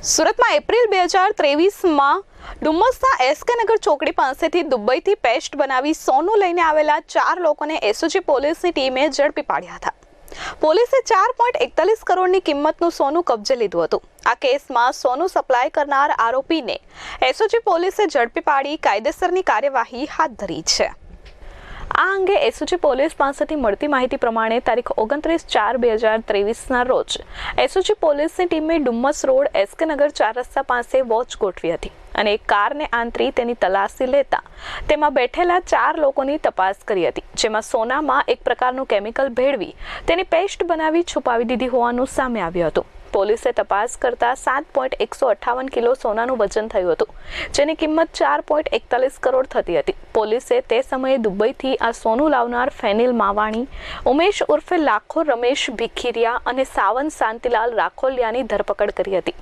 સુરતમાં એપ્રિલ બે હજાર ત્રેવીસમાં ડુમ્મસના એસકે નગર ચોકડી પાસેથી દુબઈથી પેસ્ટ બનાવી સોનું લઈને આવેલા ચાર લોકોને એસઓજી પોલીસની ટીમે ઝડપી પાડ્યા હતા. પોલીસે ચાર પોઈન્ટ એકતાલીસ કરોડની કિંમતનું સોનું કબજે લીધું હતું. આ કેસમાં સોનું સપ્લાય કરનાર આરોપીને એસઓજી પોલીસે ઝડપી પાડી કાયદેસરની કાર્યવાહી હાથ ધરી છે. આ અંગે એસઓજી પોલીસ પાસેથી મળતી માહિતી પ્રમાણે તારીખ ઓગણત્રીસ ચાર બે હજાર ત્રેવીસના રોજ એસઓજી પોલીસની ટીમે ડુમ્મસ રોડ એસકે નગર ચાર રસ્તા પાસે વોચ ગોઠવી હતી અને એક કારને આંતરી તેની તલાશી લેતા તેમાં બેઠેલા ચાર લોકોની તપાસ કરી હતી, જેમાં સોનામાં એક પ્રકારનું કેમિકલ ભેળવી તેની પેસ્ટ બનાવી છુપાવી દીધી હોવાનું સામે આવ્યું હતું. પોલીસે તપાસ કરતા સાત પોઈન્ટ એકસો અઠ્ઠાવન કિલો સોનાનું વજન થયું હતું, જેની કિંમત ચાર પોઈન્ટ એકતાલીસ કરોડ થતી હતી. પોલીસે તે સમયે દુબઈથી આ સોનું લાવનાર ફેનિલ માવાણી, ઉમેશ ઉર્ફે લાખો રમેશ ભીખીરિયા અને સાવન શાંતિલાલ રાખોલિયાની ધરપકડ કરી હતી.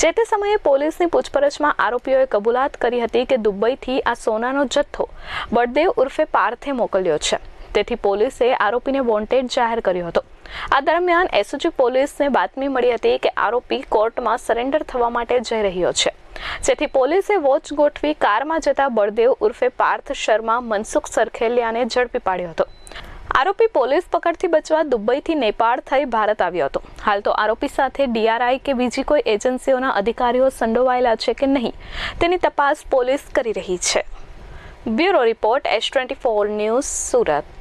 જે તે સમયે પોલીસની પૂછપરછમાં આરોપીઓએ કબૂલાત કરી હતી કે દુબઈથી આ સોનાનો જથ્થો બળદેવ ઉર્ફે પાર્થે મોકલ્યો છે. તેથી પોલીસે આરોપીને વોન્ટેડ જાહેર કર્યો હતો. આ દરમિયાન એસઓજી પોલીસને બાતમી મળી હતી કે આરોપી કોર્ટમાં સરેન્ડર થવા માટે જઈ રહ્યો છે. જેથી પોલીસે વોચ ગોઠવી કારમાં જતા બળદેવ ઉર્ફે પાર્થ શર્મા, મનસુખ સરખેલિયાને ઝડપી પાડ્યો હતો. આરોપી પોલીસ પકડથી બચવા દુબઈથી નેપાળ થઈ ભારત આવ્યો હતો. હાલ તો આરોપી સાથે ડીઆરઆઈ કે બીજી કોઈ એજન્સીઓના અધિકારીઓ સંડોવાયેલા છે કે નહીં, તેની તપાસ પોલીસ કરી રહી છે. Bureau report S twenty four news Surat.